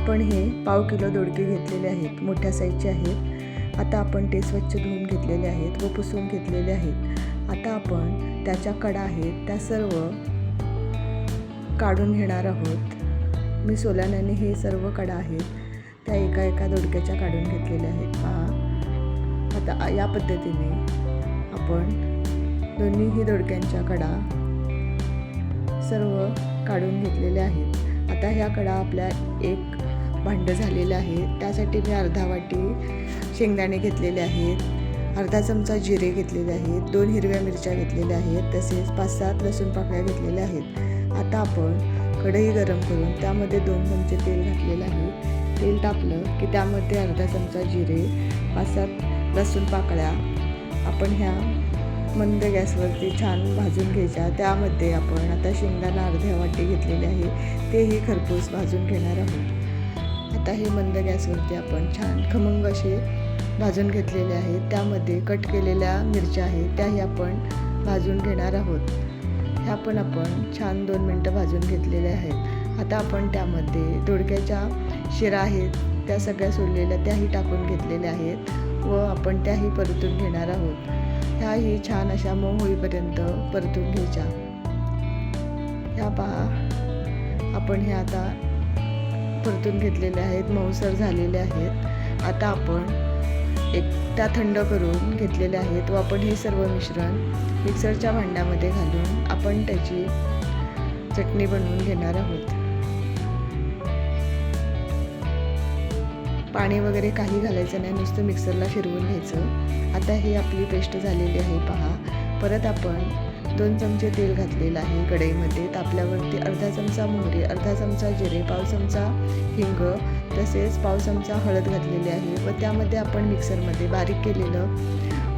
आपण हे पाव किलो दोडके घेतलेले आहेत मोठ्या साईजचे आहेत. आता आपण ते स्वच्छ धुवून घेतलेले आहेत व पुसून घेतलेले आहेत. आता आपण त्याच्या कडा आहेत त्या सर्व काढून घेणार आहोत. मी सोलानाने हे सर्व कडा आहेत त्या एका एका दोडक्याच्या काढून घेतलेल्या आहेत. पहा. आता या पद्धतीने आपण दोन्हीही दोडक्यांच्या कडा सर्व काढून घेतलेल्या आहेत. आता ह्या कडा आपल्या एक भांडं झालेलं आहे. त्यासाठी मी अर्धा वाटी शेंगदाणे घेतलेले आहेत. अर्धा चमचा जिरे घेतलेले आहेत. दोन हिरव्या मिरच्या घेतलेल्या आहेत. तसेच पाच सात लसूण पाकळ्या घेतलेल्या आहेत. आता आपण कढई गरम करून त्यामध्ये दोन चमचे तेल घातलेलं आहे. तेल तापलं की त्यामध्ये अर्धा चमचा जिरे पाच सात लसूण पाकळ्या आपण ह्या मंद गॅसवरती छान भाजून घ्यायच्या. त्यामध्ये आपण आता शेंगदाणा अर्ध्या वाटी घेतलेले आहे. तेही खरपूस भाजून घेणार आहोत. आता हे मंद गॅसवरती आपण छान खमंग असे भाजून घेतलेले आहेत त्यामध्ये कट केलेल्या मिरच्या आहेत. त्याही आपण भाजून घेणार आहोत. ह्या पण आपण छान दोन मिनटं भाजून घेतलेल्या आहेत. आता आपण त्यामध्ये दोडक्याच्या शिरा आहेत. त्या सगळ्या सोडलेल्या त्याही टाकून घेतलेल्या आहेत व आपण त्याही परतून घेणार आहोत. ह्याही छान अशा मऊ होईपर्यंत परतून घ्यायच्या. ह्या पहा. आपण हे आता परतून घेतलेले आहेत मऊसर झालेले आहेत. आता आपण एक त्या थंड करून घेतलेले आहेत व आपण हे सर्व मिश्रण मिक्सरच्या भांड्यामध्ये घालून आपण त्याची चटणी बनवून घेणार आहोत. पाणी वगैरे काही घालायचं नाही नुसतं मिक्सरला फिरवून घ्यायचं. आता ही आपली पेस्ट झालेली आहे पहा. परत आपण दोन चमचे तेल घातलेलं आहे कढईमध्ये. तापल्यावरती अर्धा चमचा मोहरी अर्धा चमचा जिरे पाव चमचा हिंग तसेच पाव चमचा हळद घातलेली आहे व त्यामध्ये आपण मिक्सरमध्ये बारीक केलेलं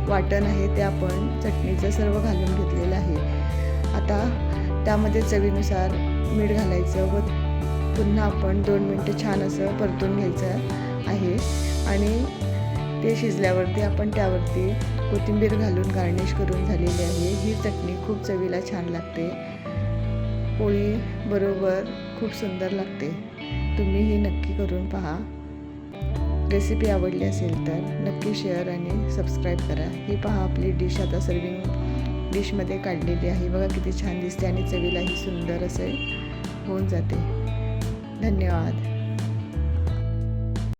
वाटण आहे ते आपण चटणीचं सर्व घालून घेतलेलं आहे. आता त्यामध्ये चवीनुसार मीठ घालायचं व पुन्हा आपण दोन मिनटं छान असं परतून घ्यायचं आहे. आणि ते शिजल्यावरती आपण त्यावरती कोथिंबीर घालून गार्निश करून झालेली आहे. ही चटणी खूप चवीला छान लागते. पोळी बरोबर खूप सुंदर लागते. तुम्ही ही नक्की करून पहा. रेसिपी आवडली असेल तर नक्की शेअर आणि सबस्क्राईब करा. ही पहा आपली डिश आता सर्विंग डिशमध्ये काढलेली आहे. बघा किती छान दिसते आणि चवीलाही सुंदर असे होऊन जाते. धन्यवाद.